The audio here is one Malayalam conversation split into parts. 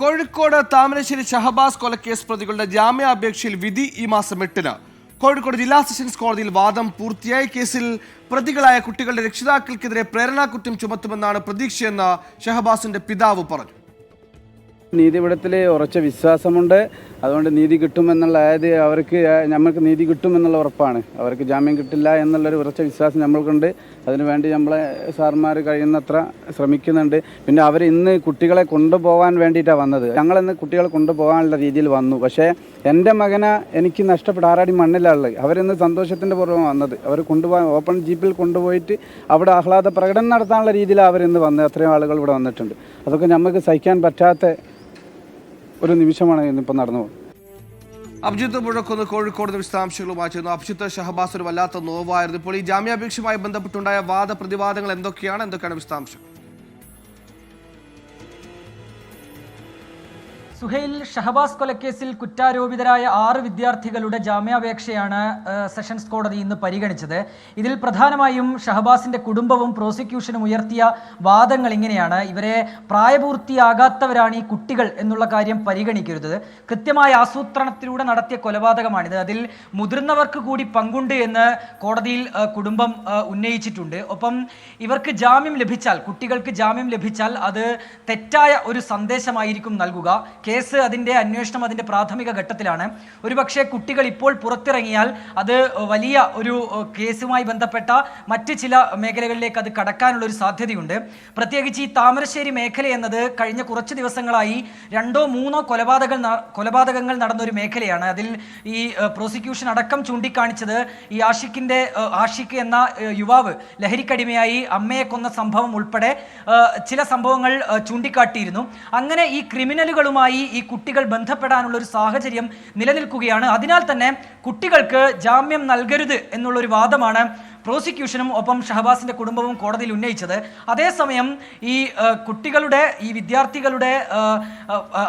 കോഴിക്കോട് താമരശ്ശേരി ഷഹബാസ് കൊലക്കേസ് പ്രതികളുടെ ജാമ്യാപേക്ഷയിൽ വിധി ഈ മാസം എട്ടിന്. കോഴിക്കോട് ജില്ലാ സെഷൻസ് കോടതിയിൽ വാദം പൂർത്തിയായ. കേസിൽ പ്രതികളായ കുട്ടികളുടെ രക്ഷിതാക്കൾക്കെതിരെ പ്രേരണാകുറ്റം ചുമത്തുമെന്നാണ് പ്രതീക്ഷയെന്ന് ഷഹബാസിന്റെ പിതാവ് പറഞ്ഞു. നീതിപീഠത്തിൽ ഉറച്ച വിശ്വാസമുണ്ട്. അതുകൊണ്ട് നീതി കിട്ടുമെന്നുള്ള അതായത് അവർക്ക് നമ്മൾക്ക് നീതി കിട്ടുമെന്നുള്ള ഉറപ്പാണ്. അവർക്ക് ജാമ്യം കിട്ടില്ല എന്നുള്ളൊരു ഉറച്ച വിശ്വാസം നമ്മൾക്കുണ്ട് അതിനുവേണ്ടി നമ്മളെ സാർമാർ കഴിയുന്നത്ര ശ്രമിക്കുന്നുണ്ട്. പിന്നെ അവർ ഇന്ന് കുട്ടികളെ കൊണ്ടുപോകാൻ വേണ്ടിയിട്ടാണ് വന്നത്. ഞങ്ങളിന്ന് കുട്ടികളെ കൊണ്ടുപോകാനുള്ള രീതിയിൽ വന്നു. പക്ഷേ എന്റെ മകനെ എനിക്ക് നഷ്ടപ്പെട്ട ആറാടി മണ്ണിലുള്ളത് അവരിന്ന് സന്തോഷത്തിന്റെ പുറമെ വന്നത്. അവർ കൊണ്ടുപോകാൻ ഓപ്പൺ ജീപ്പിൽ കൊണ്ടുപോയിട്ട് അവിടെ ആഹ്ലാദ പ്രകടനം നടത്താനുള്ള രീതിയിൽ അവരിന്ന് വന്നത്. അത്രയും ആളുകൾ ഇവിടെ വന്നിട്ടുണ്ട്. അതൊക്കെ നമുക്ക് സഹിക്കാൻ പറ്റാത്ത ഒരു നിമിഷമാണ് ഇന്നിപ്പോൾ നടന്നു പോകുന്നത്. അഭിജിത്ത് മുഴക്കൊന്ന് കോഴിക്കോട് വിശദാംശങ്ങളുമായി ചേർന്നു അഭിജിത്ത് ഷഹബാസ് ഒരു വല്ലാത്ത നോവായിരുന്നു. ഇപ്പോൾ ഈ ജാമ്യാപേക്ഷയുമായി ബന്ധപ്പെട്ടുണ്ടായ വാദപ്രതിവാദങ്ങൾ എന്തൊക്കെയാണ്? എന്തൊക്കെയാണ് വിശദാംശം? സുഹൈൽ ഷഹബാസ് കൊലക്കേസിൽ കുറ്റാരോപിതരായ ആറ് വിദ്യാർത്ഥികളുടെ ജാമ്യാപേക്ഷയാണ് സെഷൻസ് കോടതി ഇന്ന് പരിഗണിച്ചത്. ഇതിൽ പ്രധാനമായും ഷഹബാസിന്റെ കുടുംബവും പ്രോസിക്യൂഷനും ഉയർത്തിയ വാദങ്ങൾ ഇങ്ങനെയാണ്. ഇവരെ പ്രായപൂർത്തിയാകാത്തവരാണ് ഈ കുട്ടികൾ എന്നുള്ള കാര്യം പരിഗണിക്കരുത്. കൃത്യമായ ആസൂത്രണത്തിലൂടെ നടത്തിയ കൊലപാതകമാണിത്. അതിൽ മുതിർന്നവർക്ക് കൂടി പങ്കുണ്ട് എന്ന് കോടതിയിൽ കുടുംബം ഉന്നയിച്ചിട്ടുണ്ട്. ഒപ്പം ഇവർക്ക് ജാമ്യം ലഭിച്ചാൽ കുട്ടികൾക്ക് ജാമ്യം ലഭിച്ചാൽ അത് തെറ്റായ ഒരു സന്ദേശമായിരിക്കും നൽകുക. കേസ് അതിന്റെ അന്വേഷണം അതിന്റെ പ്രാഥമിക ഘട്ടത്തിലാണ്. ഒരുപക്ഷെ കുട്ടികൾ ഇപ്പോൾ പുറത്തിറങ്ങിയാൽ അത് വലിയ ഒരു കേസുമായി ബന്ധപ്പെട്ട മറ്റ് ചില മേഖലകളിലേക്ക് അത് കടക്കാനുള്ള ഒരു സാധ്യതയുണ്ട്. പ്രത്യേകിച്ച് ഈ താമരശ്ശേരി മേഖല എന്നത് കഴിഞ്ഞ കുറച്ച് ദിവസങ്ങളായി രണ്ടോ മൂന്നോ കൊലപാതകങ്ങൾ കൊലപാതകങ്ങൾ നടന്ന ഒരു മേഖലയാണ്. അതിൽ ഈ പ്രോസിക്യൂഷൻ അടക്കം ചൂണ്ടിക്കാണിച്ചത് ഈ ആഷിഖിന്റെ ആഷിഖ് എന്ന യുവാവ് ലഹരിക്കടിമയായി അമ്മയെ കൊന്ന സംഭവം ഉൾപ്പെടെ ചില സംഭവങ്ങൾ ചൂണ്ടിക്കാട്ടിയിരുന്നു. അങ്ങനെ ഈ ക്രിമിനലുകളുമായി ഈ കുട്ടികൾ ബന്ധപ്പെടാനുള്ള ഒരു സാഹചര്യം നിലനിൽക്കുകയാണ്. അതിനാൽ തന്നെ കുട്ടികൾക്ക് ജാമ്യം നൽകരുത് എന്നുള്ളൊരു വാദമാണ് പ്രോസിക്യൂഷനും ഒപ്പം ഷഹബാസിന്റെ കുടുംബവും കോടതിയിൽ ഉന്നയിച്ചത്. അതേസമയം ഈ കുട്ടികളുടെ ഈ വിദ്യാർത്ഥികളുടെ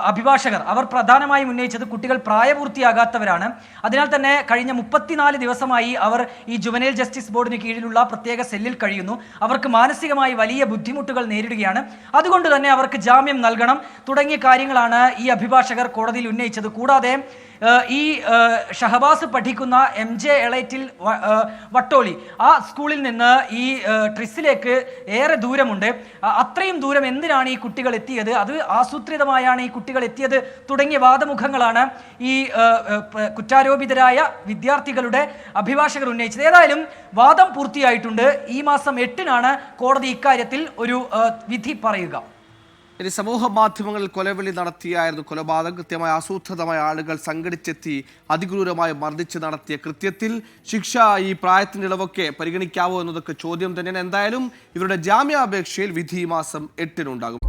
അഭിഭാഷകർ അവർ പ്രധാനമായും ഉന്നയിച്ചത് കുട്ടികൾ പ്രായപൂർത്തിയാകാത്തവരാണ്. അതിനാൽ തന്നെ കഴിഞ്ഞ മുപ്പത്തിനാല് ദിവസമായി അവർ ഈ ജുവനൈൽ ജസ്റ്റിസ് ബോർഡിന് കീഴിലുള്ള പ്രത്യേക സെല്ലിൽ കഴിയുന്നു. അവർക്ക് മാനസികമായി വലിയ ബുദ്ധിമുട്ടുകൾ നേരിടുകയാണ്. അതുകൊണ്ട് തന്നെ അവർക്ക് ജാമ്യം നൽകണം തുടങ്ങിയ കാര്യങ്ങളാണ് ഈ അഭിഭാഷകർ കോടതിയിൽ ഉന്നയിച്ചത്. കൂടാതെ ഈ ഷഹബാസ് പഠിക്കുന്ന എം ജെ എളൈറ്റിൽ വട്ടോളി ആ സ്കൂളിൽ നിന്ന് ഈ ട്രിസിലേക്ക് ഏറെ ദൂരമുണ്ട്. അത്രയും ദൂരം എന്തിനാണ് ഈ കുട്ടികൾ എത്തിയത്? അത് ആസൂത്രിതമായാണ് ഈ കുട്ടികൾ എത്തിയത് തുടങ്ങിയ വാദമുഖങ്ങളാണ് ഈ കുറ്റാരോപിതരായ വിദ്യാർത്ഥികളുടെ അഭിഭാഷകർ ഉന്നയിച്ചത്. ഏതായാലും വാദം പൂർത്തിയായിട്ടുണ്ട്. ഈ മാസം എട്ടിനാണ് കോടതി ഇക്കാര്യത്തിൽ ഒരു വിധി പറയുക. ഇനി സമൂഹ മാധ്യമങ്ങളിൽ കൊലവിളി നടത്തിയായിരുന്നു കൊലപാതകം. കൃത്യമായ ആസൂത്രിതമായ ആളുകൾ സംഘടിച്ചെത്തി അതിക്രൂരമായി മർദ്ദിച്ച് നടത്തിയ കൃത്യത്തിൽ ശിക്ഷ ഈ പ്രായത്തിന്റെ ഇളവൊക്കെ പരിഗണിക്കാവോ എന്നതൊക്കെ ചോദ്യം തന്നെയാണ്. എന്തായാലും ഇവരുടെ ജാമ്യാപേക്ഷയിൽ വിധി മാസം എട്ടിനുണ്ടാകും.